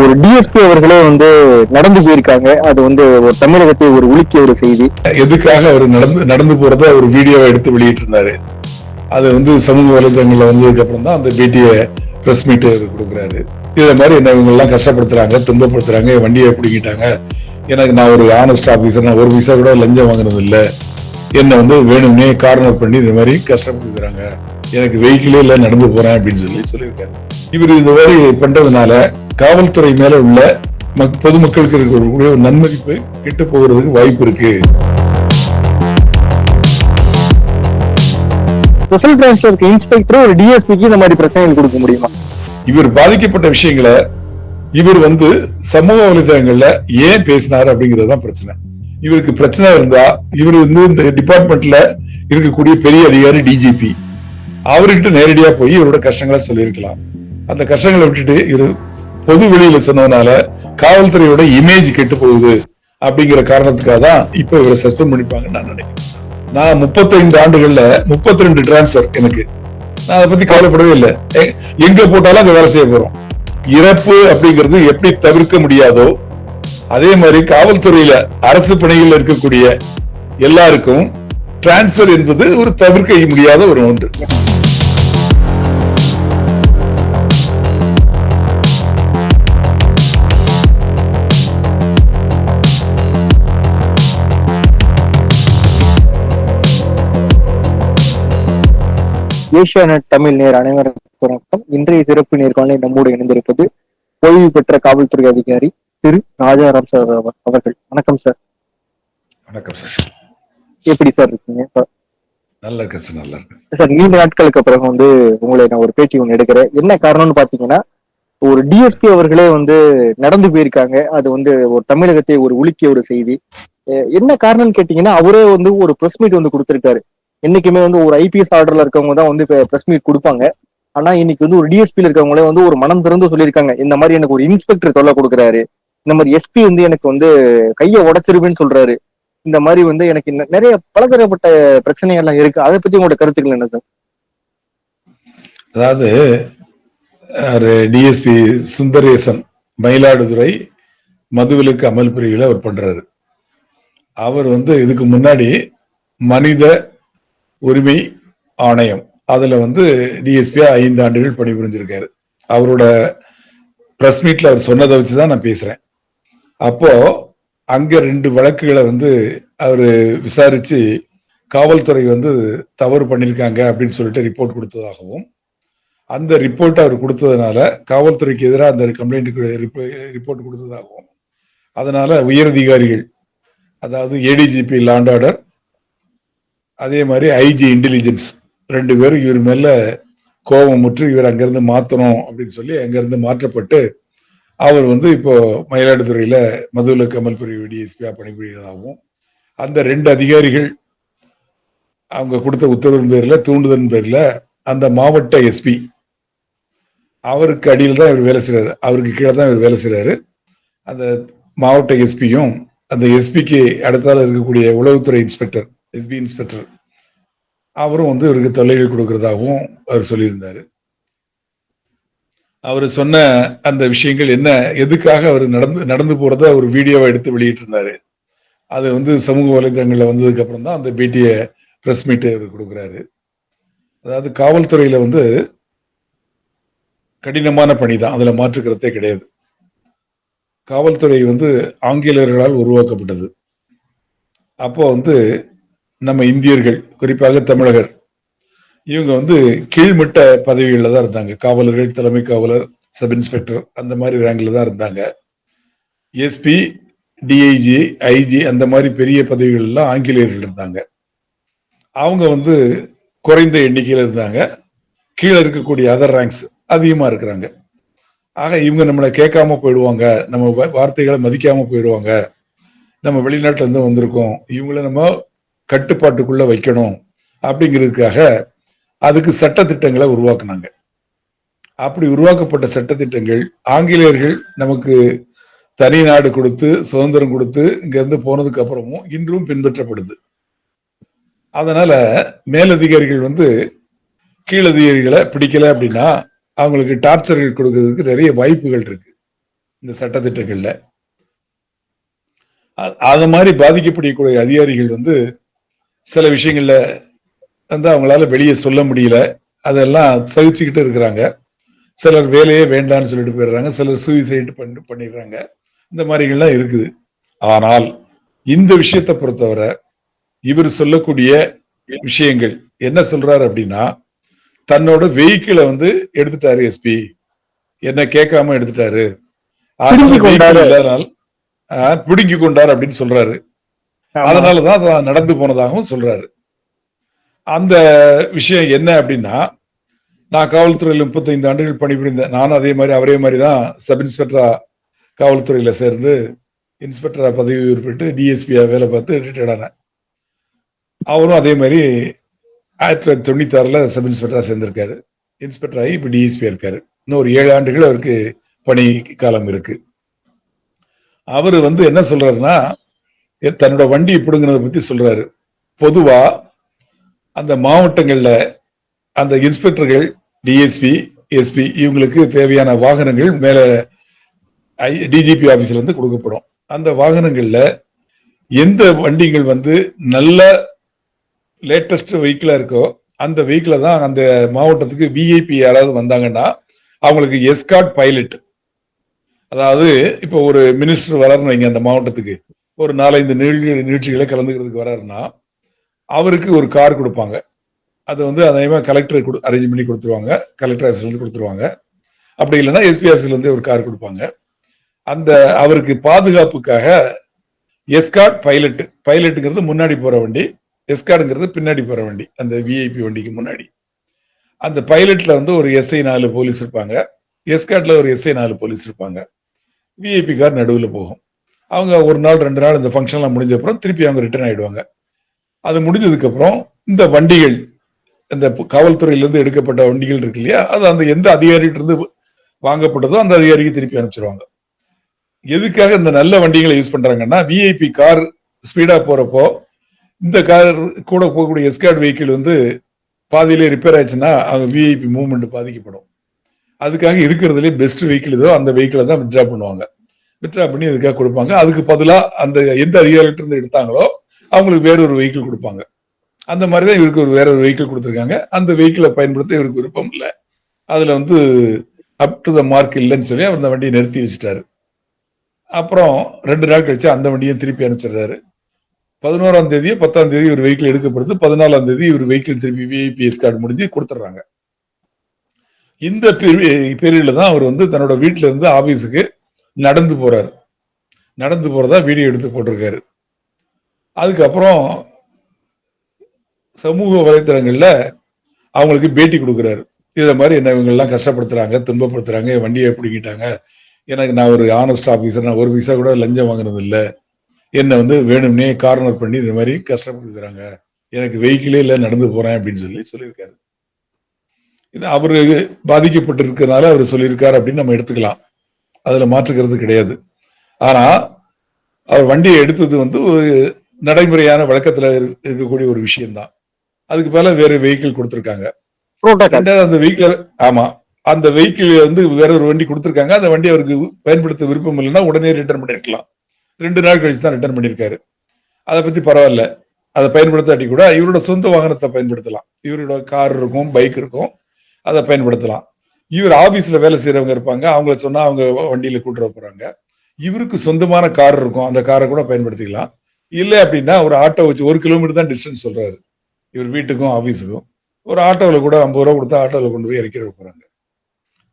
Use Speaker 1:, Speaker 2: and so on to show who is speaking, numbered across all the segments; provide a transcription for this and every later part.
Speaker 1: ஒரு டிஎஸ்பி அவர்களே வந்து நடந்து போயிருக்காங்க. அது வந்து ஒரு தமிழகத்தை ஒரு உலுக்கிய ஒரு செய்தி.
Speaker 2: எதுக்காக அவர் நடந்து நடந்து போறத ஒரு வீடியோவை எடுத்து வெளியிட்டு இருந்தாரு அது வந்து சமூக வலைதளங்கள்ல வந்ததுக்கு அப்புறம் தான் அந்த பேட்டியை பிரஸ் மீட் கொடுக்குறாரு. இதே மாதிரி என்ன இவங்க எல்லாம் கஷ்டப்படுத்துறாங்க துன்பப்படுத்துறாங்க வண்டியை பிடிக்கிட்டாங்க எனக்கு நான் ஒரு ஆனஸ்ட் ஆபீசர் நான் ஒரு பைசா கூட லஞ்சம் வாங்குறது இல்லை என்னை வந்து வேணும்னே கார்னர் பண்ணி இந்த மாதிரி கஷ்டப்படுத்துறாங்க. எனக்கு வெஹிக்கிளே இல்லை நடந்து போறேன் அப்படின்னு சொல்லி சொல்லியிருக்காரு. இவர் இந்த மாதிரி பண்றதுனால காவல்துறை மேல உள்ள மக்- பொதுமக்களுக்கு இருக்கக்கூடிய ஒரு நன்மதிப்பு கெட்டு போகிறதுக்கு வாய்ப்பு இருக்கு.
Speaker 1: ஸ்பெஷல் பிரான்ச்ல இருக்க இன்ஸ்பெக்டர் ஒரு டிஎஸ்பிக்கு இந்த மாதிரி பிரச்சனைகள் கொடுக்க முடியுமா?
Speaker 2: இவர் பாதிக்கப்பட்ட விஷயங்களை இவர் வந்து சமூக வலைதளங்கள்ல ஏன் பேசினார் அப்படிங்கிறது தான் பிரச்சனை. இவருக்கு பிரச்சனை இருந்தா இவர் வந்து இந்த டிபார்ட்மெண்ட்ல இருக்கக்கூடிய பெரிய அதிகாரி டிஜிபி அவர்கிட்ட நேரடியா போய் இவரோட கஷ்டங்களை சொல்லியிருக்கலாம். அந்த கஷ்டங்களை விட்டுட்டு இவர் பொது வெளியில சொன்னதுனால காவல்துறையோட இமேஜ் கெட்டு போகுது அப்படிங்கிற காரணத்துக்காக தான் இப்ப இவரை சஸ்பெண்ட் பண்ணிப்பாங்கன்னு நான் நினைக்கிறேன். நான் 35 ஆண்டுகள்ல 32 ரெண்டு டிரான்ஸ்பர் எனக்கு. நான் அதை பத்தி கவலைப்படவே இல்லை. எங்க போட்டாலும் அங்க வேலை செய்ய போறோம். இறப்பு அப்படிங்கிறது எப்படி தவிர்க்க முடியாதோ அதே மாதிரி காவல்துறையில அரசு பணியில் இருக்கக்கூடிய எல்லாருக்கும் டிரான்ஸ்பர் என்பது ஒரு தவிர்க்க முடியாத ஒரு ஒன்று.
Speaker 1: ஏஷியானெட் தமிழ் நேர் அனைவருக்கும் வணக்கம். இன்றைய சிறப்பு நேர்காணலில் நம்மோடு இணைந்திருப்பது ஓய்வு பெற்ற காவல்துறை அதிகாரி திரு ராஜாராம் சார் அவர்- அவர்கள். வணக்கம் சார்.
Speaker 2: வணக்கம் சார்.
Speaker 1: எப்படி சார் இருக்கீங்க?
Speaker 2: நல்லா இருக்கு சார் நல்லா இருக்கு
Speaker 1: சார் நீண்ட நாட்களுக்கு பிறகு வந்து உங்களை நான் ஒரு பேட்டி ஒன்று எடுக்கிறேன். என்ன காரணம்னு பாத்தீங்கன்னா ஒரு டிஎஸ்பி அவர்களே வந்து நடந்து போயிருக்காங்க. அது வந்து ஒரு தமிழகத்தை ஒரு உலுக்கிய ஒரு செய்தி. என்ன காரணம்னு கேட்டீங்கன்னா அவரே வந்து ஒரு பிரஸ் மீட் வந்து கொடுத்திருக்காரு. என்னைக்குமே வந்து ஒரு ஐபிஎஸ் ஆர்டர்ல இருக்கவங்க தான் வந்து பிரஸ் மீட் கொடுப்பாங்க. ஆனா இன்னைக்கு வந்து ஒரு டிஎஸ்பியில் இருக்கவங்களே வந்து ஒரு மனம் திறந்து சொல்லியிருக்காங்க. இந்த மாதிரி எனக்கு ஒரு இன்ஸ்பெக்டர் தொல்லை கொடுக்குறாரு. இந்த மாதிரி எஸ்பி வந்து எனக்கு வந்து கையை உடைச்சிருவேன்னு சொல்றாரு. இந்த மாதிரி வந்து எனக்கு நிறைய பலதரப்பட்ட பிரச்சனைகள்லாம் இருக்கு. அதை பத்தி உங்களோட கருத்துக்கள் என்ன சார்?
Speaker 2: அதாவது டிஎஸ்பி சுந்தரேசன் மயிலாடுதுறை மதுவிலக்கு அமல் பிரிவில் அவர் பண்றாரு. அவர் வந்து இதுக்கு முன்னாடி மனித உரிமை ஆணையம். அதுல வந்து டிஎஸ்பியா ஐந்து ஆண்டுகள் பணிபுரிஞ்சிருக்காரு. அவரோட பிரஸ் மீட்ல அவர் சொன்னதை வச்சுதான் நான் பேசுறேன். அப்போ அங்க ரெண்டு வழக்குகளை வந்து அவர் விசாரிச்சு காவல்துறை வந்து தவறு பண்ணியிருக்காங்க அப்படின்னு சொல்லிட்டு ரிப்போர்ட் கொடுத்ததாகவும் அந்த ரிப்போர்ட் அவர் கொடுத்ததுனால காவல்துறைக்கு எதிராக அந்த கம்ப்ளைண்ட்டுக்கு ரிப்போர்ட் கொடுத்ததாகவும் அதனால உயரதிகாரிகள் அதாவது ஏடிஜிபி லாண்ட் ஆர்டர் அதே மாதிரி ஐஜி இன்டெலிஜென்ஸ் ரெண்டு பேரும் இவர் மேல கோபம் முற்று இவர் அங்கிருந்து மாத்தணும் அப்படின்னு சொல்லி அங்கிருந்து மாற்றப்பட்டு அவர் வந்து இப்போ மயிலாடுதுறையில மதுவிலக்கு கமல்புரி பிரிவு டிஎஸ்பியா பணிபுரியதாகவும் அந்த ரெண்டு அதிகாரிகள் அவங்க கொடுத்த உத்தரவின் பேர்ல தூண்டுதலின் பேர்ல அந்த மாவட்ட எஸ்பி அவருக்கு அடியில் தான் இவர் வேலை செய்கிறாரு அவருக்கு கீழே தான் இவர் வேலை செய்கிறாரு அந்த மாவட்ட எஸ்பியும் அந்த எஸ்பிக்கு அடுத்தால இருக்கக்கூடிய உளவுத்துறை இன்ஸ்பெக்டர் எஸ்பி இன்ஸ்பெக்டர் அவரும் வந்து இவருக்கு தொல்லைகள் கொடுக்கறதாகவும் அவர் சொல்லியிருந்தார். அவர் சொன்ன அந்த விஷயங்கள் என்ன எதுக்காக அவர் நடந்து நடந்து போகிறத ஒரு வீடியோவை எடுத்து வெளியிட்டிருந்தாரு. அது வந்து சமூக வலைதளங்களில் வந்ததுக்கு அப்புறம் தான் அந்த பேட்டியை ப்ரெஸ் மீட் அவர் கொடுக்குறாரு. அதாவது காவல்துறையில் வந்து கடினமான பணி தான். அதில் மாற்றுக்கிறதே கிடையாது. காவல்துறை வந்து ஆங்கிலேயர்களால் உருவாக்கப்பட்டது. அப்போ வந்து நம்ம இந்தியர்கள் குறிப்பாக தமிழகர் இவங்க வந்து கீழ்மட்ட பதவிகளில் தான் இருந்தாங்க. காவலர்கள் தலைமை காவலர் சப் இன்ஸ்பெக்டர் அந்த மாதிரி ரேங்கில் தான் இருந்தாங்க. எஸ்பி டிஐஜி ஐஜி அந்த மாதிரி பெரிய பதவிகள்லாம் ஆங்கிலேயர்கள் இருந்தாங்க. அவங்க வந்து குறைந்த எண்ணிக்கையில் இருந்தாங்க. கீழே இருக்கக்கூடிய அதர் ரேங்க்ஸ் அதிகமாக இருக்கிறாங்க. ஆக இவங்க நம்மளை கேட்காம போயிடுவாங்க. நம்ம வார்த்தைகளை மதிக்காம போயிடுவாங்க. நம்ம வெளிநாட்டிலேருந்து வந்திருக்கோம். இவங்கள நம்ம கட்டுப்பாட்டுக்குள்ள வைக்கணும் அப்படிங்கிறதுக்காக அதுக்கு சட்டத்திட்டங்களை உருவாக்குனாங்க. அப்படி உருவாக்கப்பட்ட சட்டத்திட்டங்கள் ஆங்கிலேயர்கள் நமக்கு தனி நாடு கொடுத்து சுதந்திரம் கொடுத்து இங்கேருந்து போனதுக்கு அப்புறமும் இன்றும் பின்பற்றப்படுது. அதனால மேலதிகாரிகள் வந்து கீழதிகாரிகளை பிடிக்கல அப்படின்னா அவங்களுக்கு டார்ச்சர்கள் கொடுக்கறதுக்கு நிறைய வாய்ப்புகள் இருக்கு இந்த சட்டத்திட்டங்கள்ல. அது மாதிரி பாதிக்கப்படக்கூடிய அதிகாரிகள் வந்து சில விஷயங்கள்ல வந்து அவங்களால வெளியே சொல்ல முடியல. அதெல்லாம் சகிச்சுக்கிட்டு இருக்கிறாங்க. சிலர் வேலையே வேண்டாம்னு சொல்லிட்டு போயிடுறாங்க. சிலர் சூசைட் பண்ணி பண்ணிடுறாங்க. இந்த மாதிரிகள்லாம் இருக்குது. ஆனால் இந்த விஷயத்தை பொறுத்தவரை இவர் சொல்லக்கூடிய விஷயங்கள் என்ன சொல்றாரு அப்படின்னா தன்னோட வெஹிக்கிளை வந்து எடுத்துட்டாரு எஸ்பி என்ன கேட்காம எடுத்துட்டாரு.
Speaker 1: பிடுங்கி கொண்டாரு.
Speaker 2: அப்படின்னு சொல்றாரு. அதனாலதான் அது நடந்து போனதாகவும் சொல்றாரு. அந்த விஷயம் என்ன அப்படின்னா நான் காவல்துறையில் முப்பத்தைந்து ஆண்டுகள் பணிபுரிந்தேன் நானும் அதே மாதிரி அவரே மாதிரி தான் சப் இன்ஸ்பெக்டரா காவல்துறையில சேர்ந்து இன்ஸ்பெக்டரா பதவி உயர்பெற்று டிஎஸ்பியா வேலை பார்த்து ரிட்டையர்ட் ஆனேன். அவரும் அதே மாதிரி ஆயிரத்தி தொள்ளாயிரத்தி தொண்ணூத்தி ஆறுல சப் இன்ஸ்பெக்டரா சேர்ந்திருக்காரு. இன்ஸ்பெக்டர் ஆகி இப்ப டிஎஸ்பியா இருக்காரு. இன்னும் ஒரு ஏழு ஆண்டுகள் அவருக்கு பணி காலம் இருக்கு. அவரு வந்து என்ன சொல்றாருன்னா தன்னோட வண்டி இப்படிங்கிறத பத்தி சொல்றாரு. பொதுவா அந்த மாவட்டங்கள்ல அந்த இன்ஸ்பெக்டர்கள் டிஎஸ்பி எஸ்பி இவங்களுக்கு தேவையான வாகனங்கள் மேல டிஜிபி ஆபீஸ்ல இருந்து கொடுக்கப்படும். அந்த வாகனங்கள்ல எந்த வண்டிகள் வந்து நல்ல லேட்டஸ்ட் வெஹிக்கிளா இருக்கோ அந்த வெஹிக்கிள தான் அந்த மாவட்டத்துக்கு விஐபி யாராவது வந்தாங்கன்னா அவங்களுக்கு எஸ்காட் பைலட் அதாவது இப்போ ஒரு மினிஸ்டர் வராருன்னு வைங்க அந்த மாவட்டத்துக்கு. ஒரு நாலஞ்சு நிகழ்ச்சி நிகழ்ச்சிகளை கலந்துக்கிறதுக்கு வராருன்னா அவருக்கு ஒரு கார் கொடுப்பாங்க. அதை வந்து அதே கலெக்டர் கொடு அரேஞ்ச் பண்ணி கொடுத்துருவாங்க. கலெக்டர் ஆஃபீஸ்லேருந்து கொடுத்துருவாங்க. அப்படி இல்லைன்னா எஸ்பி ஆஃபீஸ்லேருந்து ஒரு கார் கொடுப்பாங்க. அந்த அவருக்கு பாதுகாப்புக்காக எஸ்காட் பைலட் பைலட்டுங்கிறது முன்னாடி போகிற வண்டி எஸ்கார்டுங்கிறது பின்னாடி போகிற வண்டி அந்த விஐபி வண்டிக்கு முன்னாடி. அந்த பைலட்டில் வந்து ஒரு எஸ்ஐ நாலு போலீஸ் இருப்பாங்க. எஸ்கார்டில் ஒரு எஸ்ஐ நாலு போலீஸ் இருப்பாங்க. விஐபி கார் நடுவில் போகும். அவங்க ஒரு நாள் ரெண்டு நாள் இந்த ஃபங்க்ஷன்லாம் முடிஞ்ச அப்புறம் திருப்பி அவங்க ரிட்டர்ன் ஆயிடுவாங்க. அது முடிஞ்சதுக்கப்புறம் இந்த வண்டிகள் இந்த காவல்துறையிலேருந்து எடுக்கப்பட்ட வண்டிகள் இருக்கு இல்லையா அது அந்த எந்த அதிகாரிகிட்டருந்து வாங்கப்பட்டதோ அந்த அதிகாரிக்கு திருப்பி அனுப்பிச்சிருவாங்க. எதுக்காக இந்த நல்ல வண்டிகளை யூஸ் பண்ணுறாங்கன்னா விஐபி கார் ஸ்பீடாக போகிறப்போ இந்த கார் கூட போகக்கூடிய எஸ்கார்ட் வெஹிக்கிள் வந்து பாதியிலே ரிப்பேர் ஆச்சுன்னா அவங்க விஐபி மூவ்மெண்ட் பாதிக்கப்படும். அதுக்காக இருக்கிறதுலே பெஸ்ட் வெஹிக்கிள் ஏதோ அந்த வெஹிக்கிளை தான் வித்ட்ரா பண்ணுவாங்க. வித்ரா பண்ணி அதுக்காக கொடுப்பாங்க? அதுக்கு பதிலாக அந்த எந்த அதிகாரிகிட்ட இருந்து எடுத்தாங்களோ அவங்களுக்கு வேற ஒரு வெஹிக்கிள் கொடுப்பாங்க. அந்த மாதிரி தான் இவருக்கு ஒரு வேற ஒரு வெஹிக்கிள் கொடுத்துருக்காங்க. அந்த வெஹிக்கிளை பயன்படுத்த இவருக்கு விருப்பம் இல்லை. அதில் வந்து அப் டு த மார்க் இல்லைன்னு சொல்லி அவர் அந்த வண்டியை நிறுத்தி வச்சுட்டாரு. அப்புறம் ரெண்டு நாள் கழிச்சு அந்த வண்டியை திருப்பி அனுப்பிச்சிடுறாரு. பதினோராம் தேதியோ பத்தாம் தேதி ஒரு வெஹிக்கிள் எடுக்கப்படுது. பதினாலாம் தேதி இவர் வெஹிக்கிள் திருப்பி விஐபிஎஸ் கார்டு முடிஞ்சு கொடுத்துட்றாங்க. இந்த பீரியட்ல தான் அவர் வந்து தன்னோட வீட்டுல இருந்து ஆபீஸுக்கு நடந்து போறாரு. நடந்து போறதா வீடியோ எடுத்து போட்டிருக்காரு. அதுக்கப்புறம் சமூக வலைத்தளங்கள்ல அவங்களுக்கு பேட்டி கொடுக்குறாரு. இதை மாதிரி என்ன இவங்கெல்லாம் கஷ்டப்படுத்துறாங்க துன்பப்படுத்துறாங்க என் வண்டியை பிடிக்கிட்டாங்க எனக்கு நான் ஒரு ஆனஸ்ட் ஆஃபீஸர் நான் ஒரு பைசா கூட லஞ்சம் வாங்குறது இல்லை என்னை வந்து வேணும்னே கார்னர் பண்ணி இந்த மாதிரி கஷ்டப்படுத்துறாங்க. எனக்கு வெஹிக்கிளே இல்லை நடந்து போறேன் அப்படின்னு சொல்லி சொல்லியிருக்காரு. இது அவரு பாதிக்கப்பட்டிருக்கிறதுனால அவர் சொல்லியிருக்காரு அப்படின்னு நம்ம எடுத்துக்கலாம். அதுல மாற்றுக்கிறது கிடையாது. ஆனா அவர் வண்டியை எடுத்தது வந்து ஒரு நடைமுறையான வழக்கத்துல இரு- இருக்கக்கூடிய ஒரு விஷயம்தான். அதுக்கு மேல வேற வெஹிக்கிள் கொடுத்திருக்காங்க. அந்த வெஹிக்கிள் ஆமா. அந்த வெஹிக்கிள் வந்து வேற ஒரு வண்டி கொடுத்திருக்காங்க. அந்த வண்டி அவருக்கு பயன்படுத்த விருப்பம் இல்லைன்னா உடனே ரிட்டர்ன் பண்ணிருக்கலாம். ரெண்டு நாள் கழிச்சு தான் ரிட்டர்ன் பண்ணிருக்காரு. அதை பத்தி பரவாயில்ல. அதை பயன்படுத்தாட்டி கூட இவரோட சொந்த வாகனத்தை பயன்படுத்தலாம். இவரோட கார் இருக்கும் பைக் இருக்கும். அதை பயன்படுத்தலாம். இவர் ஆபீஸ்ல வேலை செய்யறவங்க இருப்பாங்க. அவங்கள சொன்னா அவங்க வண்டியில கூட்டுற போறாங்க. இவருக்கு சொந்தமான கார் இருக்கும். அந்த காரை கூட பயன்படுத்திக்கலாம். இல்லை அப்படின்னா ஒரு ஆட்டோ வச்சு ஒரு கிலோமீட்டர் தான் டிஸ்டன்ஸ் சொல்றாரு. இவர் வீட்டுக்கும் ஆஃபீஸுக்கும் ஒரு ஆட்டோவில் கூட ஐம்பது ரூபா கொடுத்தா ஆட்டோவில் கொண்டு போய் இறக்கிற போகிறாங்க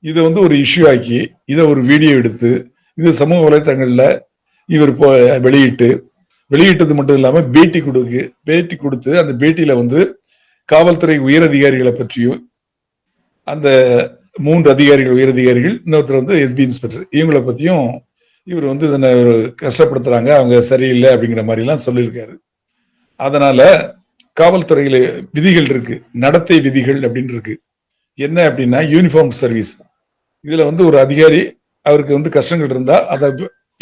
Speaker 2: இதை வந்து ஒரு இஷ்யூ ஆக்கி இதை ஒரு வீடியோ எடுத்து இது சமூக வலைத்தளங்களில் இவர் போ வெளியிட்டு வெளியிட்டது மட்டும் இல்லாமல் பேட்டி கொடுக்கு பேட்டி கொடுத்து அந்த பேட்டியில் வந்து காவல்துறை உயர் அதிகாரிகளை பற்றியும் அந்த மூன்று அதிகாரிகள் உயர் அதிகாரிகள் இன்னொருத்தர் வந்து எஸ்பி இன்ஸ்பெக்டர் இவங்களை பத்தியும் இவர் வந்து இதனை ஒரு கஷ்டப்படுத்துறாங்க அவங்க சரியில்லை அப்படிங்கிற மாதிரி எல்லாம் சொல்லியிருக்காரு. அதனால காவல்துறையில விதிகள் இருக்கு நடத்தை விதிகள் அப்படின்னு இருக்கு. என்ன அப்படின்னா யூனிஃபார்ம் சர்வீஸ் இதுல வந்து ஒரு அதிகாரி அவருக்கு வந்து கஷ்டங்கள் இருந்தா அதை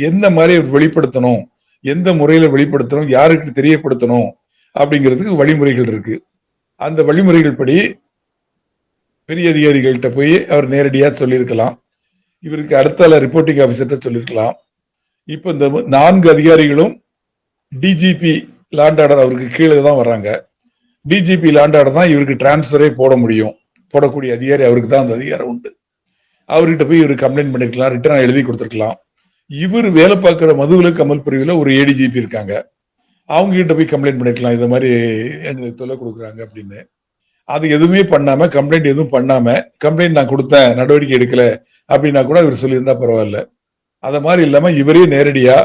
Speaker 2: எந்த மாதிரி அவர் வெளிப்படுத்தணும் எந்த முறையில வெளிப்படுத்தணும் யாருக்கு தெரியப்படுத்தணும் அப்படிங்கிறதுக்கு வழிமுறைகள் இருக்கு. அந்த வழிமுறைகள் படி பெரிய அதிகாரிகள்கிட்ட போய் அவர் நேரடியாக சொல்லியிருக்கலாம். இவருக்கு அடுத்தால ரிப்போர்ட்டிங் ஆஃபீஸர்கிட்ட சொல்லியிருக்கலாம். இப்போ இந்த நான்கு அதிகாரிகளும் டிஜிபி லாண்டாடர் அவருக்கு கீழே தான் வர்றாங்க. டிஜிபி லாண்டாடர் தான் இவருக்கு டிரான்ஸ்ஃபரே போட முடியும். போடக்கூடிய அதிகாரி அவருக்கு தான் அந்த அதிகாரம் உண்டு. அவர்கிட்ட போய் இவர் கம்ப்ளைண்ட் பண்ணிருக்கலாம் ரிட்டர்ன் எழுதி கொடுத்துருக்கலாம். இவர் வேலை பார்க்குற மதுவில் கமல் பிரிவில் ஒரு ஏடிஜிபி இருக்காங்க. அவங்க கிட்ட போய் கம்ப்ளைண்ட் பண்ணிருக்கலாம். இந்த மாதிரி எங்களுக்கு தொல்லை கொடுக்குறாங்க அப்படின்னு. அது எதுவுமே பண்ணாம கம்ப்ளைண்ட் எதுவும் பண்ணாம கம்ப்ளைண்ட் நான் கொடுத்தேன் நடவடிக்கை எடுக்கல அப்படின்னா கூட இவர் சொல்லியிருந்தா பரவாயில்ல. அதை மாதிரி இல்லாம இவரே நேரடியா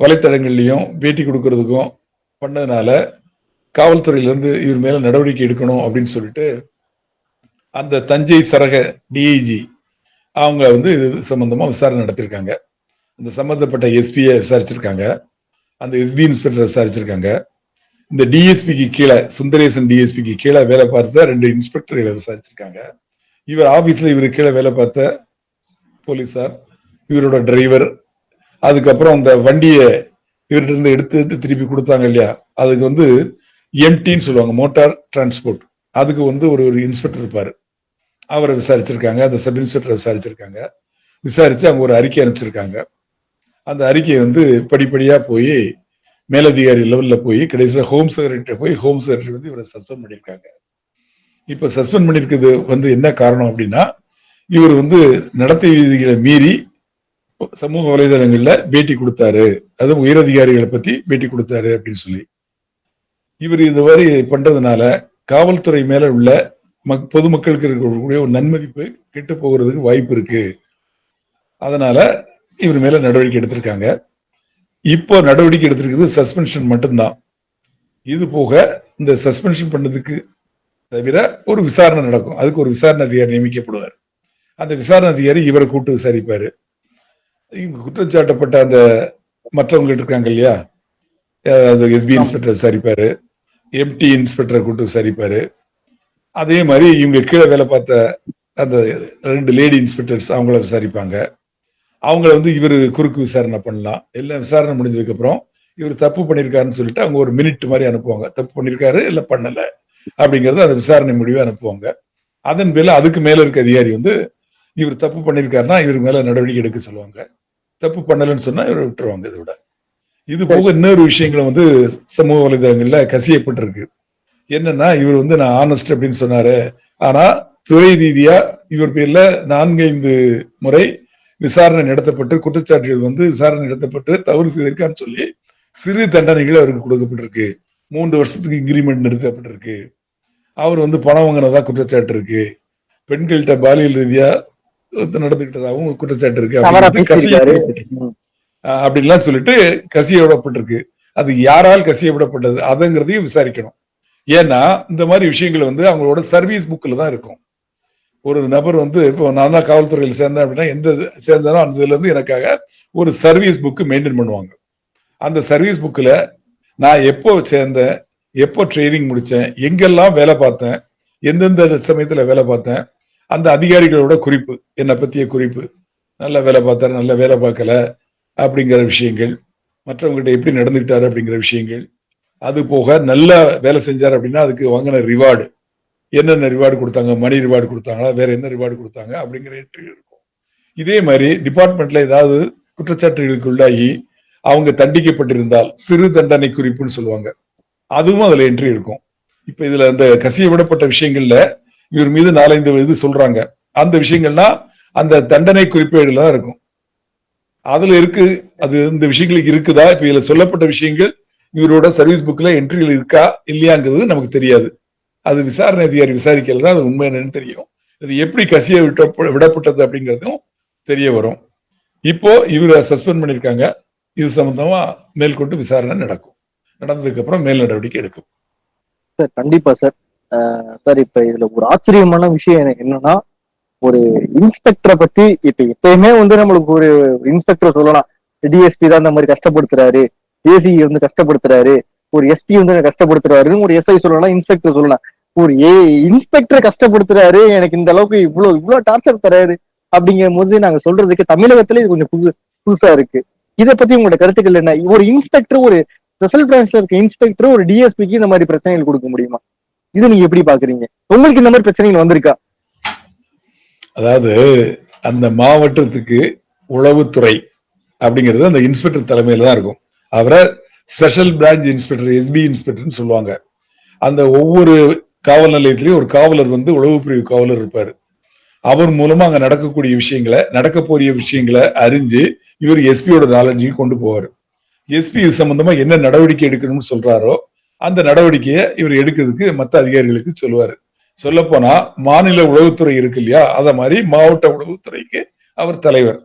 Speaker 2: வலைத்தளங்கள்லயும் பேட்டி கொடுக்கறதுக்கும் பண்ணதுனால காவல்துறையிலேருந்து இவர் மேல நடவடிக்கை எடுக்கணும் அப்படின்னு சொல்லிட்டு அந்த தஞ்சை சரக டிஐஜி அவங்க வந்து இது சம்பந்தமா விசாரணை நடத்திருக்காங்க. இந்த சம்பந்தப்பட்ட எஸ்பியை விசாரிச்சிருக்காங்க. அந்த எஸ்பி இன்ஸ்பெக்டர் விசாரிச்சிருக்காங்க. இந்த டிஎஸ்பிக்கு கீழே சுந்தரேசன் டிஎஸ்பிக்கு கீழே வேலை பார்த்த ரெண்டு இன்ஸ்பெக்டர்களை விசாரிச்சிருக்காங்க. இவர் ஆபீஸ்ல இவர் கீழே வேலை பார்த்த போலீஸார் இவரோட டிரைவர் அதுக்கப்புறம் அந்த வண்டியை இவர்கிட்ட இருந்து எடுத்துட்டு திருப்பி கொடுத்தாங்க இல்லையா? அதுக்கு வந்து எம்டின்னு சொல்லுவாங்க மோட்டார் டிரான்ஸ்போர்ட் அதுக்கு வந்து ஒரு ஒரு இன்ஸ்பெக்டர் இருப்பார். அவரை விசாரிச்சிருக்காங்க அந்த சப் இன்ஸ்பெக்டரை விசாரிச்சிருக்காங்க. விசாரிச்சு அவங்க ஒரு அறிக்கை அனுப்பிச்சிருக்காங்க. அந்த அறிக்கையை வந்து படிப்படியா போய் மேலதிகாரி லெவலில் போய் கடைசியில் ஹோம் செக்ரட்டரி போய் ஹோம் செக்ரட்டரி வந்து இவரை சஸ்பெண்ட் பண்ணியிருக்காங்க. இப்போ சஸ்பெண்ட் பண்ணியிருக்கிறது வந்து என்ன காரணம் அப்படின்னா இவர் வந்து நடத்தை விதிகளை மீறி சமூக வலைதளங்களில் பேட்டி கொடுத்தாரு. அதுவும் உயரதிகாரிகளை பற்றி பேட்டி கொடுத்தாரு அப்படின்னு சொல்லி. இவர் இந்த மாதிரி பண்றதுனால காவல்துறை மேல உள்ள மக்- பொதுமக்களுக்கு இருக்கக்கூடிய ஒரு நன்மதிப்பு கெட்டு போகிறதுக்கு வாய்ப்பு இருக்கு. அதனால இவர் மேல நடவடிக்கை எடுத்திருக்காங்க. இப்போ நடவடிக்கை எடுத்திருக்கிறது சஸ்பென்ஷன் மட்டும்தான். இது போக இந்த சஸ்பென்ஷன் பண்ணதுக்கு தவிர ஒரு விசாரணை நடக்கும். அதுக்கு ஒரு விசாரணை அதிகாரி நியமிக்கப்படுவார். அந்த விசாரணை அதிகாரி இவரை கூட்டு விசாரிப்பாரு. இவங்க குற்றம் சாட்டப்பட்ட அந்த மற்றவங்க இருக்காங்க இல்லையா? அந்த எஸ்பி இன்ஸ்பெக்டர் விசாரிப்பாரு. எம்டி இன்ஸ்பெக்டரை கூட்டு விசாரிப்பாரு. அதே மாதிரி இவங்க கீழே வேலை பார்த்த அந்த ரெண்டு லேடி இன்ஸ்பெக்டர்ஸ் அவங்கள விசாரிப்பாங்க. அவங்கள வந்து இவர் குறுக்கு விசாரணை பண்ணலாம். எல்லாம் விசாரணை முடிஞ்சதுக்கு அப்புறம் இவர் தப்பு பண்ணியிருக்காருன்னு சொல்லிட்டு அவங்க ஒரு மினிட் மாதிரி அனுப்புவாங்க. தப்பு பண்ணியிருக்காரு இல்ல பண்ணல அப்படிங்கறது அந்த விசாரணை முடிவை அனுப்புவாங்க. அதன் பேர்ல அதுக்கு மேல இருக்க அதிகாரி வந்து இவர் தப்பு பண்ணியிருக்காருன்னா இவர் மேல நடவடிக்கை எடுக்க சொல்லுவாங்க. தப்பு பண்ணலன்னு சொன்னா இவரை விட்டுருவாங்க இதை விட. இது போக இன்னொரு விஷயங்களும் வந்து சமூக வலைதளங்கள்ல கசியப்பட்டிருக்கு. என்னன்னா இவர் வந்து நான் ஆனஸ்ட் அப்படின்னு சொன்னாரு. ஆனா துறை ரீதியா இவர் பேர்ல நான்கைந்து முறை விசாரணை நடத்தப்பட்டு குற்றச்சாட்டுகள் வந்து விசாரணை நடத்தப்பட்டு தவறு செய்திருக்கான்னு சொல்லி சிறு தண்டனைகள் அவருக்கு கொடுக்கப்பட்டிருக்கு. மூன்று வருஷத்துக்கு இன்கிரிமெண்ட் நிறுத்தப்பட்டிருக்கு. அவர் வந்து பணம் வாங்கினதா குற்றச்சாட்டு இருக்கு. பெண்கள்கிட்ட பாலியல் ரீதியா நடந்துகிட்டதாகவும் குற்றச்சாட்டு இருக்கு. கசியப்பட்டிருக்கு. அப்படின்லாம் சொல்லிட்டு கசிய விடப்பட்டிருக்கு. அது யாரால் கசிய விடப்பட்டது அதுங்கிறதையும் விசாரிக்கணும். ஏன்னா இந்த மாதிரி விஷயங்கள் வந்து அவங்களோட சர்வீஸ் புக்கில் தான் இருக்கும். ஒரு நபர் வந்து இப்போ நான் தான் காவல்துறையில் சேர்ந்தேன் அப்படின்னா எந்த இது சேர்ந்தானோ அந்த இதுலேருந்து எனக்காக ஒரு சர்வீஸ் புக்கு மெயின்டைன் பண்ணுவாங்க. அந்த சர்வீஸ் புக்கில் நான் எப்போ சேர்ந்தேன் எப்போ ட்ரைனிங் முடித்தேன் எங்கெல்லாம் வேலை பார்த்தேன் எந்தெந்த சமயத்தில் வேலை பார்த்தேன் அந்த அதிகாரிகளோட குறிப்பு என்னை பற்றிய குறிப்பு நல்ல வேலை பார்த்தாரு நல்ல வேலை பார்க்கல அப்படிங்கிற விஷயங்கள் மற்றவங்ககிட்ட எப்படி நடந்துக்கிட்டாரு அப்படிங்கிற விஷயங்கள் அது போக நல்ல வேலை செஞ்சார் அப்படின்னா அதுக்கு வாங்கின ரிவார்டு என்னென்ன ரிவார்டு கொடுத்தாங்க மணி ரிவார்டு கொடுத்தாங்களா வேற என்ன ரிவார்டு கொடுத்தாங்க அப்படிங்கிற என்ட்ரி இருக்கும். இதே மாதிரி டிபார்ட்மெண்ட்ல ஏதாவது குற்றச்சாட்டுகளுக்கு உள்ளாகி அவங்க தண்டிக்கப்பட்டிருந்தால் சிறு தண்டனை குறிப்புன்னு சொல்லுவாங்க. அதுவும் அதுல என்ட்ரி இருக்கும். இப்ப இதுல அந்த கசிய விடப்பட்ட விஷயங்கள்ல இவர் மீது நாலஞ்சு இது சொல்றாங்க. அந்த விஷயங்கள்னா அந்த தண்டனை குறிப்பேடுல தான் இருக்கும். அதுல இருக்கு அது இந்த விஷயங்களுக்கு இருக்குதா? இப்ப இதுல சொல்லப்பட்ட விஷயங்கள் இவரோட சர்வீஸ் புக்ல என்ட்ரியில் இருக்கா? இல்லையாங்கிறது நமக்கு தெரியாது. அது விசாரணை அதிகாரி விசாரிக்கிறது தான் அது உண்மை என்னன்னு தெரியும். இது எப்படி கசிய விட்ட விடப்பட்டது அப்படிங்கிறதும் தெரிய வரும். இப்போ இவரை சஸ்பெண்ட் பண்ணியிருக்காங்க. இது சம்பந்தமா மேற்கொண்டு விசாரணை நடக்கும். நடந்ததுக்கு அப்புறம் மேல் நடவடிக்கை எடுக்கும்.
Speaker 1: சார் கண்டிப்பா சார். சார் இப்ப இதுல ஒரு ஆச்சரியமான விஷயம் என்னன்னா ஒரு இன்ஸ்பெக்டரை பத்தி இப்ப எப்பயுமே வந்து நம்மளுக்கு ஒரு இன்ஸ்பெக்டர் சொல்லலாம். டிஎஸ்பி தான் இந்த மாதிரி கஷ்டப்படுத்துறாரு. ஏசி வந்து கஷ்டப்படுத்துறாரு. ஒரு எஸ்பி வந்து கஷ்டப்படுத்துறாருன்னு ஒரு எஸ்ஐ சொல்லலாம் இன்ஸ்பெக்டர் சொல்லலாம். ஒரு ஏ இன்ஸ்பெக்டர் கஷ்டப்படுத்துறாரு எனக்கு இந்த அளவுக்கு இவ்வளவு இவ்வளவு டார்ச்சர் தராரு அப்படிங்கும் போது நாங்க சொல்றதுக்கு தமிழகத்துல இது கொஞ்சம் புது புதுசா இருக்கு. இதை பத்தி உங்களோட கருத்துக்கள் என்ன? ஒரு இன்ஸ்பெக்டர் ஒரு ஸ்பெஷல் பிரான்ச்ல இருக்க இன்ஸ்பெக்டர் ஒரு டிஎஸ்பிக்கு இந்த மாதிரி பிரச்சனைகள் கொடுக்க முடியுமா? இது நீங்க எப்படி பாக்குறீங்க? உங்களுக்கு இந்த மாதிரி பிரச்சனைகள் வந்திருக்கா?
Speaker 2: அதாவது அந்த மாவட்டத்துக்கு உளவுத்துறை அப்படிங்கிறது அந்த இன்ஸ்பெக்டர் தலைமையில தான் இருக்கும். அவரை ஸ்பெஷல் பிரான்ச் இன்ஸ்பெக்டர் எஸ்பி இன்ஸ்பெக்டர்னு சொல்லுவாங்க. அந்த ஒவ்வொரு காவல் நிலையத்திலேயே ஒரு காவலர் வந்து உளவு பிரிவு காவலர் இருப்பார். அவர் மூலமா அங்க நடக்கக்கூடிய விஷயங்களை நடக்க போறிய விஷயங்களை அறிஞ்சு இவர் எஸ்பியோட நாலேஜையும் கொண்டு போவார். எஸ்பி இது சம்பந்தமா என்ன நடவடிக்கை எடுக்கணும்னு சொல்றாரோ அந்த நடவடிக்கையை இவர் எடுக்கிறதுக்கு மற்ற அதிகாரிகளுக்கு சொல்லுவாரு. சொல்ல போனா மாநில உளவுத்துறை இருக்கு இல்லையா? அத மாதிரி மாவட்ட உளவுத்துறைக்கு அவர் தலைவர்.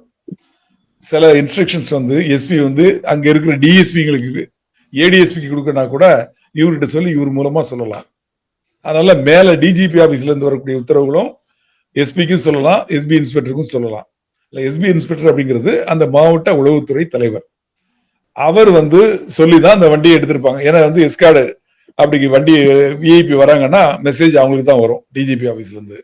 Speaker 2: சில இன்ஸ்ட்ரக்ஷன்ஸ் வந்து எஸ்பி வந்து அங்க இருக்கிற டிஎஸ்பிங்களுக்கு ஏடிஎஸ்பிக்கு கொடுக்கனா கூட இவர்கிட்ட சொல்லி இவர் மூலமா சொல்லலாம். அதனால மேல டிஜிபி ஆபீஸ்ல இருந்து வரக்கூடிய உத்தரவுகளும் எஸ்பிக்கும் சொல்லலாம் எஸ்பி இன்ஸ்பெக்டருக்கும் சொல்லலாம். எஸ்பி இன்ஸ்பெக்டர் அப்படிங்கிறது அந்த மாவட்ட உளவுத்துறை தலைவர். அவர் வந்து சொல்லி தான் அந்த வண்டியை எடுத்திருப்பாங்க. ஏன்னா வந்து எஸ்கார்டு அப்படி வண்டி விஐபி வராங்கன்னா மெசேஜ் அவங்களுக்கு தான் வரும் டிஜிபி ஆபீஸ்ல இருந்து.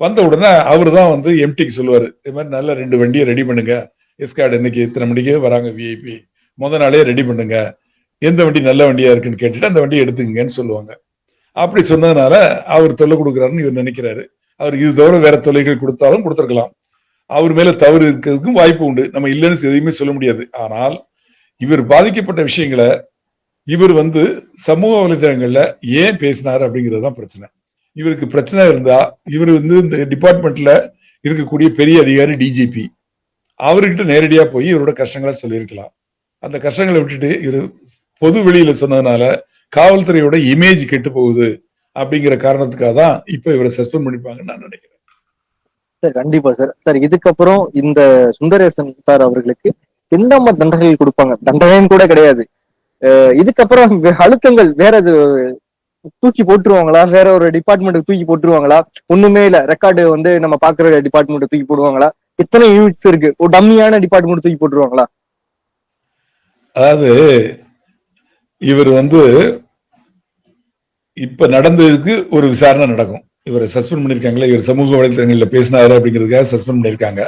Speaker 2: வந்த உடனே அவர் தான் வந்து எம்டிக்கு சொல்லுவாரு இது மாதிரி நல்ல ரெண்டு வண்டியை ரெடி பண்ணுங்க. எஸ்கார்டு இன்னைக்கு இத்தனை மணிக்கு வராங்க விஐபி முத நாளே ரெடி பண்ணுங்க. எந்த வண்டி நல்ல வண்டியா இருக்குன்னு கேட்டுட்டு அந்த வண்டியை எடுத்துக்கங்கன்னு சொல்லுவாங்க. அப்படி சொன்னதுனால அவர் தொல்லை கொடுக்குறாருன்னு இவர் நினைக்கிறாரு. அவர் இது தவிர வேற தொல்லைகள் கொடுத்தாலும் கொடுத்துருக்கலாம். அவர் மேல தவறு இருக்கிறதுக்கும் வாய்ப்பு உண்டு. நம்ம இல்லைன்னு எதையுமே சொல்ல முடியாது. ஆனால் இவர் பாதிக்கப்பட்ட விஷயங்களை இவர் வந்து சமூக வலைதளங்கள்ல ஏன் பேசினார் அப்படிங்கிறது தான் பிரச்சனை. இவருக்கு பிரச்சனை இருந்தா இவர் வந்து இந்த டிபார்ட்மெண்ட்ல இருக்கக்கூடிய பெரிய அதிகாரி டிஜிபி அவர்கிட்ட நேரடியா போய் இவரோட கஷ்டங்களை சொல்லியிருக்கலாம். அந்த கஷ்டங்களை விட்டுட்டு இவர் பொது வெளியில சொன்னதுனால காவல்துறையோட இமேஜ் கெட்டு போகுது அப்படிங்கிற காரணத்துக்காக தான் இப்ப இவரை சஸ்பெண்ட் பண்ணிப்பாங்கன்னு நான் நினைக்கிறேன்.
Speaker 1: சார் கண்டிப்பா சார். சார் இதுக்கப்புறம் இந்த சுந்தரேசன் சார் அவர்களுக்கு எந்த மாதிரி தண்டனைகள் கொடுப்பாங்க? தண்டனைன்னு கூட கிடையாது. இதுக்கப்புறம் அழுத்தங்கள் வேற தூக்கி போட்டுருவாங்களா? வேற ஒரு டிபார்ட்மெண்ட்டுக்கு தூக்கி போட்டுருவாங்களா? ஒண்ணுமே இல்ல. ரெக்கார்டு வந்து நம்ம பாக்குற டிபார்ட்மெண்ட் தூக்கி போடுவாங்களா? எத்தனை யூனிட்ஸ் இருக்கு? ஒரு டம்மியான டிபார்ட்மெண்ட் தூக்கி போட்டுருவாங்களா?
Speaker 2: அதாவது இவர் வந்து இப்ப நடந்ததுக்கு ஒரு விசாரணை நடக்கும். இவரை சஸ்பெண்ட் பண்ணிருக்காங்களே இவர் சமூக வலைத்தளங்கள்ல பேசினாரு அப்படிங்கிறதுக்காக சஸ்பெண்ட் பண்ணியிருக்காங்க.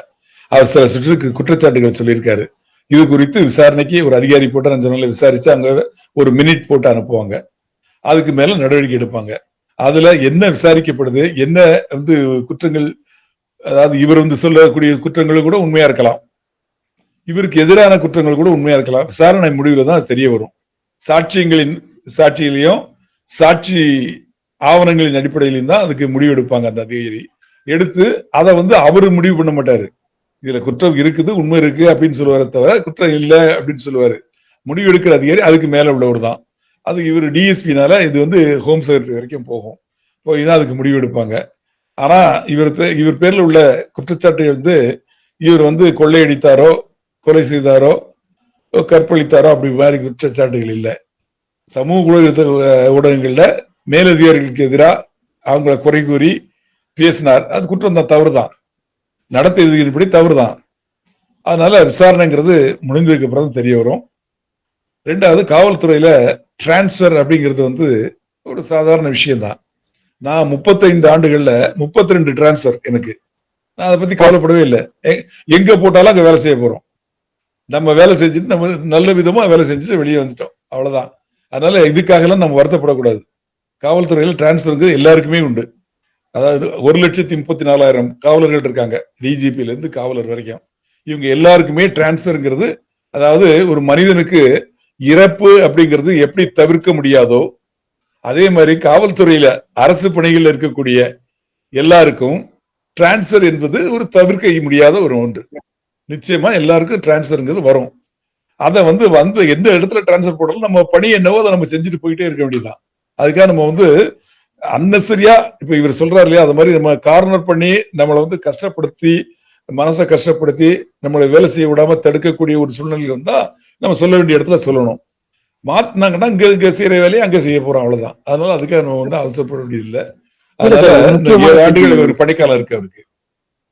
Speaker 2: அவர் சில சுற்று குற்றச்சாட்டுகள் சொல்லியிருக்காரு. இது குறித்து விசாரணைக்கு ஒரு அதிகாரி போட்டு நான் சொன்னால விசாரிச்சு அங்க ஒரு மினிட் போட்டு அனுப்புவாங்க. அதுக்கு மேல நடவடிக்கை எடுப்பாங்க. அதுல என்ன விசாரிக்கப்படுது? என்ன வந்து குற்றங்கள்? அதாவது இவர் வந்து சொல்லக்கூடிய குற்றங்களும் கூட உண்மையா இருக்கலாம். இவருக்கு எதிரான குற்றங்கள் கூட உண்மையா இருக்கலாம். விசாரணை முடிவுல தான் தெரிய வரும். சாட்சியங்களின் சாட்சியிலையும் சாட்சி ஆவணங்களின் அடிப்படையிலும் தான் அதுக்கு முடிவு எடுப்பாங்க அந்த அதிகாரி. எடுத்து அதை வந்து அவரு முடிவு பண்ண மாட்டாரு. இதுல குற்றம் இருக்குது உண்மை இருக்கு அப்படின்னு சொல்லுவார தவிர குற்றம் இல்லை அப்படின்னு சொல்லுவாரு. முடிவு எடுக்கிற அதிகாரி அதுக்கு மேல உள்ளவர் தான். அது இவர் டிஎஸ்பினால இது வந்து ஹோம் செக்ரட்டரி வரைக்கும் போகும். போய் தான் அதுக்கு முடிவு எடுப்பாங்க. ஆனா இவர் இவர் பேர்ல உள்ள குற்றச்சாட்டை வந்து இவர் வந்து கொள்ளையடித்தாரோ கொலை செய்தாரோ கற்பழித்தாரோ அப்படி மாதிரி குற்றச்சாட்டுகள் இல்லை. சமூக ஊடக மேலதிகாரிகளுக்கு எதிராக அவங்கள குறை கூறி பேசினார். அது குற்றம் தான் தவறு தான் நடத்தை விதிகளின்படி தவறு தான் அதனால விசாரணைங்கிறது முடிந்ததுக்கு அப்புறம் தெரிய வரும். ரெண்டாவது காவல்துறையில டிரான்ஸ்ஃபர் அப்படிங்கிறது வந்து ஒரு சாதாரண விஷயம்தான். நான் முப்பத்தைந்து ஆண்டுகள்ல முப்பத்தி ரெண்டு டிரான்ஸ்ஃபர் எனக்கு. நான் அதை பத்தி கவலைப்படவே இல்லை. எ- எங்க போட்டாலும் அங்கே வேலை செய்ய போறோம். நம்ம வேலை செஞ்சுட்டு நம்ம நல்ல விதமா வேலை செஞ்சுட்டு வெளியே வந்துட்டோம். அவ்வளவுதான். அதனால இதுக்காகலாம் நம்ம வருத்தப்படக்கூடாது. காவல்துறையில் டிரான்ஸ்ஃபருக்கு எல்லாருக்குமே உண்டு. அதாவது ஒரு லட்சத்தி முப்பத்தி நாலாயிரம் காவலர்கள் இருக்காங்க. டிஜிபிலேருந்து காவலர் வரைக்கும். இவங்க எல்லாருக்குமே டிரான்ஸ்ஃபருங்கிறது அதாவது ஒரு மனிதனுக்கு இறப்பு அப்படிங்கிறது எப்படி தவிர்க்க முடியாதோ அதே மாதிரி காவல்துறையில அரசு பணிகளில் இருக்கக்கூடிய எல்லாருக்கும் டிரான்ஸ்ஃபர் என்பது ஒரு தவிர்க்க முடியாத ஒரு ஒன்று. நிச்சயமா எல்லாருக்கும் டிரான்ஸ்ஃபருங்கிறது வரும். அதை வந்து வந்து எந்த இடத்துல டிரான்ஸ்ஃபர் போட்டாலும் நம்ம பணி என்னவோ அதை நம்ம செஞ்சுட்டு போயிட்டே இருக்க வேண்டியதுதான். அதுக்காக நம்ம வந்து அன்னசரியா இப்ப இவர் சொல்றாரு இல்லையா அது மாதிரி நம்ம கார்னர் பண்ணி நம்மளை வந்து கஷ்டப்படுத்தி மனசை கஷ்டப்படுத்தி நம்மளை வேலை செய்ய விடாம தடுக்கக்கூடிய ஒரு சூழ்நிலை இருந்தா நம்ம சொல்ல வேண்டிய இடத்துல சொல்லணும். மாத்தினாங்கன்னா இங்க இங்க செய்யற வேலையை அங்க செய்ய போறோம் அவ்வளவுதான். அதனால அதுக்காக நம்ம வந்து அவசரப்பட வேண்டியது இல்லை அதனால ஏழு ஆண்டுகள். ஒரு பணிக்காலம் இருக்கு அவருக்கு.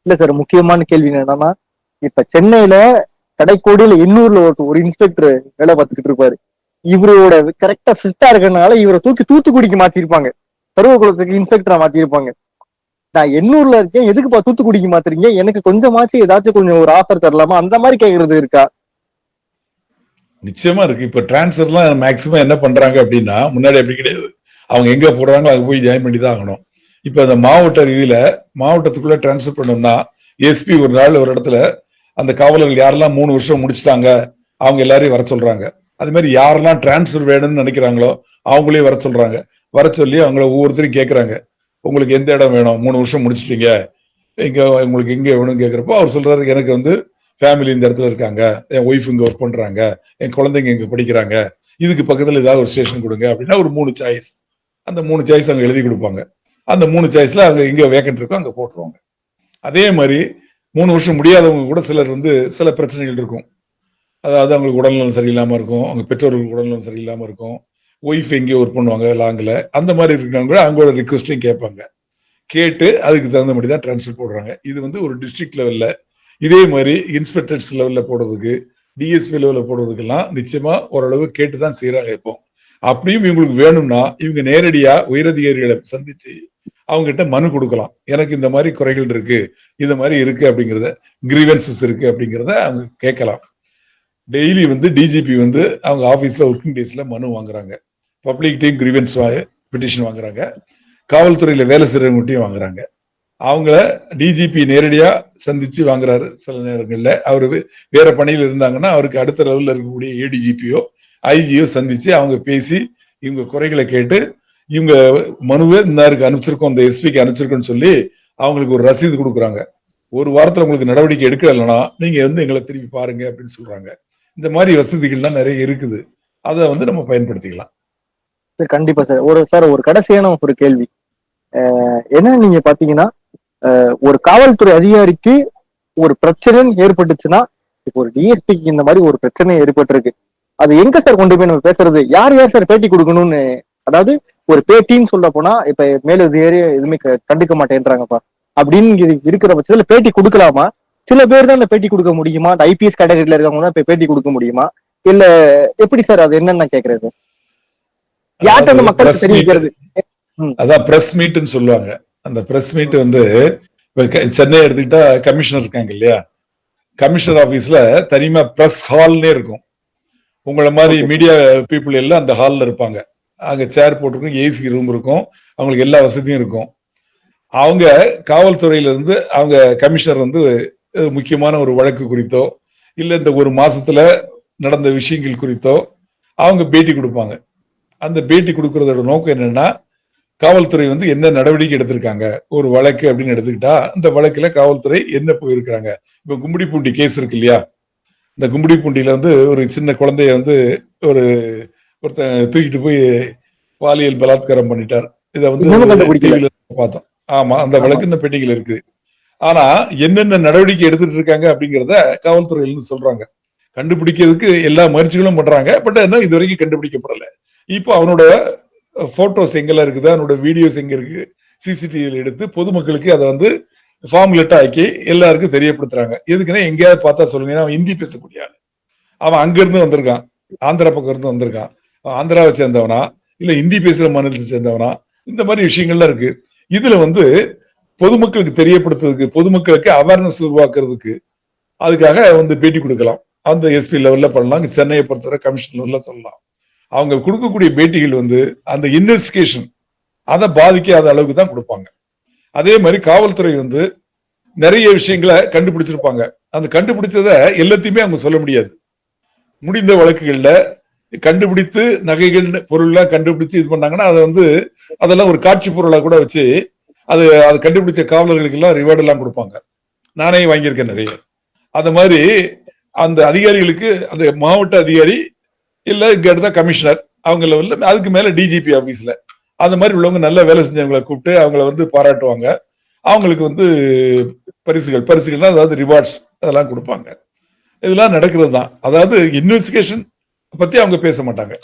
Speaker 1: இல்ல சார் முக்கியமான கேள்வி என்னன்னா இப்ப சென்னையில கடைக்கோடியில எண்ணூர்ல ஒரு ஒரு இன்ஸ்பெக்டர் வேலை பார்த்துக்கிட்டு இருப்பாரு. இவரோட கரெக்டா ஃபிட்டா இருக்கிறதுனால இவரை தூக்கி தூத்துக்குடிக்கு மாத்திருப்பாங்க. பருவகுளத்துக்கு இன்ஸ்பெக்டரா மாத்திருப்பாங்க. நான் எண்ணூர்ல இருக்கேன். எதுக்குப்பா தூத்துக்குடிக்கு மாத்துறீங்க? எனக்கு கொஞ்சமாச்சு ஏதாச்சும் கொஞ்சம் ஒரு ஆஃபர் தரலாமா? அந்த மாதிரி கேக்குறது இருக்கா?
Speaker 2: நிச்சயமா இருக்கு. இப்ப டிரான்ஸ்ஃபர்லாம் மேக்சிமம் என்ன பண்றாங்க அப்படின்னா முன்னாடி அப்படி கிடையாது. அவங்க எங்க போடுறாங்களோ அங்க போய் ஜாயின் பண்ணி தான் ஆகணும். இப்ப அந்த மாவட்ட ரீதியில மாவட்டத்துக்குள்ள டிரான்ஸ்ஃபர் பண்ணோம்னா எஸ்பி ஒரு நாள் ஒரு இடத்துல அந்த காவலர்கள் யாரெல்லாம் மூணு வருஷம் முடிச்சிட்டாங்க அவங்க எல்லாரையும் வர சொல்றாங்க. அது மாதிரி யாரெல்லாம் டிரான்ஸ்ஃபர் வேணும்னு நினைக்கிறாங்களோ அவங்களையும் வர சொல்றாங்க. வர சொல்லி அவங்கள ஒவ்வொருத்தரையும் கேட்குறாங்க உங்களுக்கு எந்த இடம் வேணும்? மூணு வருஷம் முடிச்சிட்டீங்க. இங்கே உங்களுக்கு எங்கே வேணும்னு கேட்கறப்போ அவர் சொல்றாரு எனக்கு வந்து ஃபேமிலி இந்த இடத்துல இருக்காங்க. என் ஒய்ஃப் இங்கே ஒர்க் பண்ணுறாங்க என் குழந்தைங்க இங்கே படிக்கிறாங்க. இதுக்கு பக்கத்தில் ஏதாவது ஒரு ஸ்டேஷன் கொடுங்க அப்படின்னா ஒரு மூணு சாய்ஸ் அந்த மூணு சாய்ஸ் அங்கே எழுதி கொடுப்பாங்க. அந்த மூணு சாய்ஸில் அங்கே எங்கே வேக்கன்ட் இருக்கோ அங்கே போட்டுருவாங்க. அதே மாதிரி மூணு வருஷம் முடியாதவங்க கூட சிலர் வந்து சில பிரச்சனைகள் இருக்கும். அதாவது அவங்களுக்கு உடல்நலம் சரியில்லாமல் இருக்கும். அவங்க பெற்றோர்களுக்கு உடல்நலம் சரியில்லாமல் இருக்கும். ஒய்ஃப் எங்கேயோ ஒர்க் பண்ணுவாங்க லாங்கில் அந்த மாதிரி இருக்கிறவங்க கூட அவங்களோட ரிக்வஸ்ட்டையும் கேட்பாங்க. கேட்டு அதுக்கு தகுந்த மாதிரி தான் ட்ரான்ஸ்ஃபர் போடுறாங்க. இது வந்து ஒரு டிஸ்ட்ரிக்ட் லெவலில் இதே மாதிரி இன்ஸ்பெக்டர்ஸ் லெவலில் போடுறதுக்கு டிஎஸ்பி லெவலில் போடுறதுக்கெல்லாம் நிச்சயமாக ஓரளவு கேட்டு தான் செய்கிறாங்க இப்போ. அப்படியும் இவங்களுக்கு வேணும்னா இவங்க நேரடியாக உயரதிகாரிகளை சந்தித்து அவங்ககிட்ட மனு கொடுக்கலாம். எனக்கு இந்த மாதிரி குறைகள் இருக்கு. இந்த மாதிரி இருக்கு அப்படிங்கிறத கிரீவன்சஸ் இருக்கு அப்படிங்கிறத அவங்க கேட்கலாம். டெய்லி வந்து டிஜிபி வந்து அவங்க ஆஃபீஸில் ஒர்க்கிங் டேஸில் மனு வாங்குறாங்க. பப்ளிக் டீம் கிரீவன்ஸ் பெட்டிஷன் வாங்குறாங்க. காவல்துறையில் வேலை செய்கிறவங்கட்டையும் வாங்குறாங்க. அவங்கள டிஜிபி நேரடியாக சந்தித்து வாங்குறாரு சில நேரங்களில். அவர் வேற பணியில் இருந்தாங்கன்னா அவருக்கு அடுத்த லெவலில் இருக்கக்கூடிய ஏடிஜிபியோ ஐஜியோ சந்தித்து அவங்க பேசி இவங்க குறைகளை கேட்டு இவங்க மனுவே இன்னாருக்கு அனுப்பிச்சிருக்கோம் இந்த எஸ்பிக்கு அனுப்பிச்சிருக்கோம்னு சொல்லி அவங்களுக்கு ஒரு ரசீது கொடுக்குறாங்க. ஒரு வாரத்துல உங்களுக்கு நடவடிக்கை எடுக்கலைன்னா நீங்க வந்து எங்களை திருப்பி பாருங்க அப்படின்னு சொல்றாங்க. இந்த மாதிரி வசதிகள்லாம் நிறைய இருக்குது. அதை வந்து நம்ம பயன்படுத்திக்கலாம்.
Speaker 1: சார் கண்டிப்பா சார். ஒரு சார் ஒரு கடைசியான ஒரு கேள்வி. அஹ் என்ன நீங்க பாத்தீங்கன்னா ஒரு காவல்துறை அதிகாரிக்கு ஒரு பிரச்சனைன்னு ஏற்பட்டுச்சுன்னா இப்போ ஒரு டிஎஸ்பிக்கு இந்த மாதிரி ஒரு பிரச்சனை ஏற்பட்டிருக்கு. அது எங்க சார் கொண்டு போய் நம்ம பேசுறது? யார் யார் சார் பேட்டி கொடுக்கணும்னு அதாவது ஒரு பேட்டின்னு சொல்ல போனா இப்ப மேலதிகாரி எதுவுமே க- கண்டுக்க மாட்டேன்றாங்கப்பா. அப்படின்னு இரு- இருக்கிற பட்சத்துல பேட்டி கொடுக்கலாமா? சில பேர் தான் அந்த பேட்டி கொடுக்க முடியுமா? அந்த ஐபிஎஸ் கேட்டகரியில இருக்கவங்க தான் இப்ப பேட்டி கொடுக்க முடியுமா? இல்ல எப்படி சார் அது என்னன்னு நான் கேக்குறது? யார்கிட்ட அந்த மக்களுக்கு தெரிவிக்கிறது?
Speaker 2: அதான் பிரஸ் மீட்னு சொல்லுவாங்க. அந்த பிரஸ் மீட் வந்து சென்னை எடுத்துக்கிட்டா கமிஷனர் இருக்காங்க இல்லையா? கமிஷனர் ஆபீஸ்ல தனிமா பிரஸ் ஹால்னே இருக்கும். உங்கள மாதிரி. மீடியா பீப்புள் எல்லாம் அந்த ஹால்ல இருப்பாங்க. அங்கே சேர் போட்டிருக்கும் ஏசி ரூம் இருக்கும். அவங்களுக்கு எல்லா வசதியும் இருக்கும். அவங்க காவல்துறையிலிருந்து அவங்க கமிஷனர் வந்து முக்கியமான ஒரு வழக்கு குறித்தோ இல்லை இந்த ஒரு மாசத்துல நடந்த விஷயங்கள் குறித்தோ அவங்க பேட்டி கொடுப்பாங்க. அந்த பேட்டி கொடுக்கறதோட நோக்கம் என்னன்னா காவல்துறை வந்து என்ன நடவடிக்கை எடுத்திருக்காங்க ஒரு வழக்கு அப்படின்னு எடுத்துக்கிட்டா இந்த வழக்குல காவல்துறை என்ன போயிருக்கிறாங்க? கும்படி பூண்டி கேஸ் இருக்கு இல்லையா? இந்த கும்மிடிப்பூண்டியில வந்து ஒரு சின்ன குழந்தைய வந்து ஒரு ஒருத்தன் தூக்கிட்டு போய் பாலியல் பலாத்காரம் பண்ணிட்டார். இதை வந்து பார்த்தோம். ஆமா அந்த. வழக்கு இந்த பெட்டிகள் இருக்குது. ஆனா என்னென்ன நடவடிக்கை எடுத்துட்டு இருக்காங்க அப்படிங்கறத காவல்துறையில சொல்றாங்க. கண்டுபிடிக்கிறதுக்கு எல்லா முயற்சிகளும் பண்றாங்க. பட் என்ன இது வரைக்கும் கண்டுபிடிக்கப்படல. இப்போ அவனோட போட்டோஸ் எங்கெல்லாம் இருக்குது? அவனோட வீடியோஸ் எங்க இருக்கு? சிசிடிவியில் எடுத்து பொதுமக்களுக்கு அதை வந்து ஃபார்முலேட்டா ஆக்கி எல்லாருக்கும் தெரியப்படுத்துறாங்க. எதுக்குன்னா எங்கேயாவது பார்த்தா சொல்லுங்க. அவன் ஹிந்தி பேசக்கூடிய ஆளு. அவன் அங்க இருந்து வந்திருக்கான். ஆந்திரா பக்கம் இருந்து வந்திருக்கான். ஆந்திராவை சேர்ந்தவனா இல்லை ஹிந்தி பேசுகிற மாநிலத்தை சேர்ந்தவனா இந்த மாதிரி விஷயங்கள்லாம் இருக்கு. இதுல வந்து பொதுமக்களுக்கு தெரியப்படுத்துறதுக்கு பொதுமக்களுக்கு அவேர்னஸ் உருவாக்குறதுக்கு அதுக்காக வந்து பேட்டி கொடுக்கலாம். அந்த எஸ்பி லெவல்ல பண்ணலாம். சென்னையை பொறுத்தவரை கமிஷன் லெவல்ல சொல்லலாம். அவங்க கொடுக்கக்கூடிய பேட்டிகள் வந்து அந்த இன்வெஸ்டிகேஷன் அதை பாதிக்காத அளவுக்கு தான் கொடுப்பாங்க. அதே மாதிரி காவல்துறை வந்து நிறைய விஷயங்களை கண்டுபிடிச்சிருப்பாங்க. அந்த கண்டுபிடிச்சதை எல்லாத்தையுமே அவங்க சொல்ல முடியாது. முடிந்த வழக்குகளில் கண்டுபிடித்து நகைகள் பொருள்லாம் கண்டுபிடிச்சு இது பண்ணாங்கன்னா அதை வந்து அதெல்லாம் ஒரு காட்சி பொருளா கூட வச்சு அது அது கண்டுபிடிச்ச காவலர்களுக்கு எல்லாம் ரிவார்டு எல்லாம் கொடுப்பாங்க. நானே வாங்கியிருக்கேன் நிறைய. அந்த மாதிரி அந்த அதிகாரிகளுக்கு அந்த மாவட்ட அதிகாரி இல்லை இங்க எடுத்தா கமிஷனர் அவங்க லெவலில் அதுக்கு மேல டிஜிபி ஆபீஸ்ல அந்த மாதிரி உள்ளவங்க நல்ல வேலை செஞ்சவங்களை கூப்பிட்டு அவங்கள வந்து பாராட்டுவாங்க. அவங்களுக்கு வந்து பரிசுகள் பரிசுகள்னா அதாவது ரிவார்ட்ஸ் அதெல்லாம் கொடுப்பாங்க. இதெல்லாம் நடக்கிறது தான் அதாவது இன்வெஸ்டிகேஷன் பத்தி அவங்க பேச மாட்டாங்க.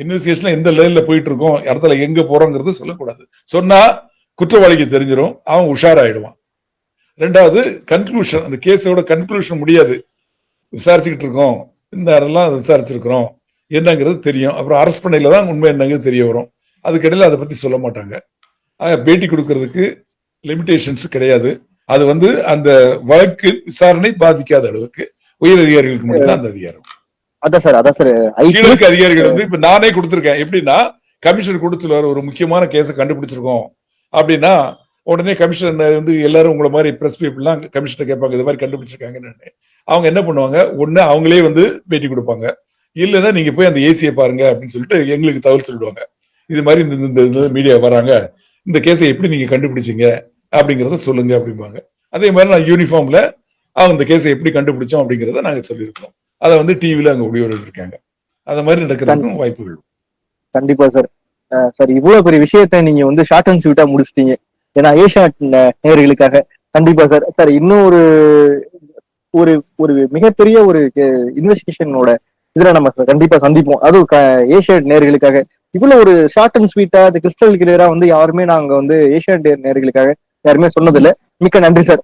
Speaker 2: இன்வெஸ்டிகேஷன்ல எந்த லைன்ல போயிட்டு இருக்கோம் இடத்துல எங்க போறோங்கிறது சொல்லக்கூடாது. சொன்னா குற்றவாளிக்கு தெரிஞ்சிடும் அவன் உஷாராயிடுவான். ரெண்டாவது கன்க்ளூஷன் அந்த கேஸோட கன்க்ளூஷன் முடியாது. விசாரிச்சுக்கிட்டு இருக்கோம் இந்த யாரெல்லாம் விசாரிச்சிருக்கிறோம் என்னங்கிறது தெரியும். அப்புறம் அரெஸ்ட் பண்ணையில தான் உண்மை என்னங்கிறது தெரிய வரும். அதுக்கிடையில அதை பத்தி சொல்ல மாட்டாங்க. ஆக பேட்டி கொடுக்கறதுக்கு லிமிடேஷன்ஸ் கிடையாது. அது வந்து அந்த வழக்கு விசாரணை பாதிக்காத அளவுக்கு உயர் அதிகாரிகளுக்கு மட்டும்தான் அந்த அதிகாரம்.
Speaker 1: அதான் சார் அதான் சார்
Speaker 2: கீழ அதிகாரிகள் வந்து இப்ப நானே கொடுத்துருக்கேன். எப்படின்னா கமிஷனர் கொடுத்துருவாரு ஒரு முக்கியமான கேஸை கண்டுபிடிச்சிருக்கோம். அப்படின்னா உடனே கமிஷனர் வந்து எல்லாரும் உங்களை மாதிரி பிரஸ் பீப்புள்லாம் கமிஷனர் கேட்பாங்க இது மாதிரி கண்டுபிடிச்சிருக்காங்கன்னு அவங்க என்ன பண்ணுவாங்க? ஒண்ணு அவங்களே வந்து பேட்டி கொடுப்பாங்க. இல்லைன்னா நீங்க போய் அந்த ஏசியை பாருங்க அப்படின்னு சொல்லிட்டு எங்களுக்கு தகவல் சொல்லிடுவாங்க. இது மாதிரி இந்த இந்த- இந்த மீடியா வராங்க. இந்த கேஸை எப்படி நீங்க கண்டுபிடிச்சீங்க? அப்படிங்கிறத சொல்லுங்க அப்படிம்பாங்க. அதே மாதிரி நான் யூனிஃபார்ம்ல அவங்க இந்த கேஸை எப்படி கண்டுபிடிச்சோம் அப்படிங்கறத நாங்க சொல்லியிருக்கோம். அதை வந்து டிவில அங்க ஒளிபரப்பு இருக்காங்க அந்த மாதிரி நடக்கிறதுக்கும் வாய்ப்புகள்.
Speaker 1: கண்டிப்பா சார். சார் இவ்வளவு பெரிய விஷயத்த நீங்க வந்து ஷார்ட் அண்ட் ஸ்வீட்டா முடிச்சிட்டீங்க. ஏன்னா ஏஷியா நேயர்களுக்காக கண்டிப்பா சார். சார் இன்னும் ஒரு ஒரு ஒரு மிகப்பெரிய ஒரு இன்வெஸ்டிகேஷனோட இதுல நம்ம கண்டிப்பா சந்திப்போம். அதுவும் க- ஏஷியா நேயர்களுக்காக இவ்வளவு ஒரு ஷார்ட் அண்ட் ஸ்வீட்டா இந்த கிறிஸ்டல் கிளியரா வந்து யாருமே நாங்க வந்து ஏஷியா நேயர்களுக்காக யாருமே சொன்னதில்ல. மிக்க நன்றி சார்.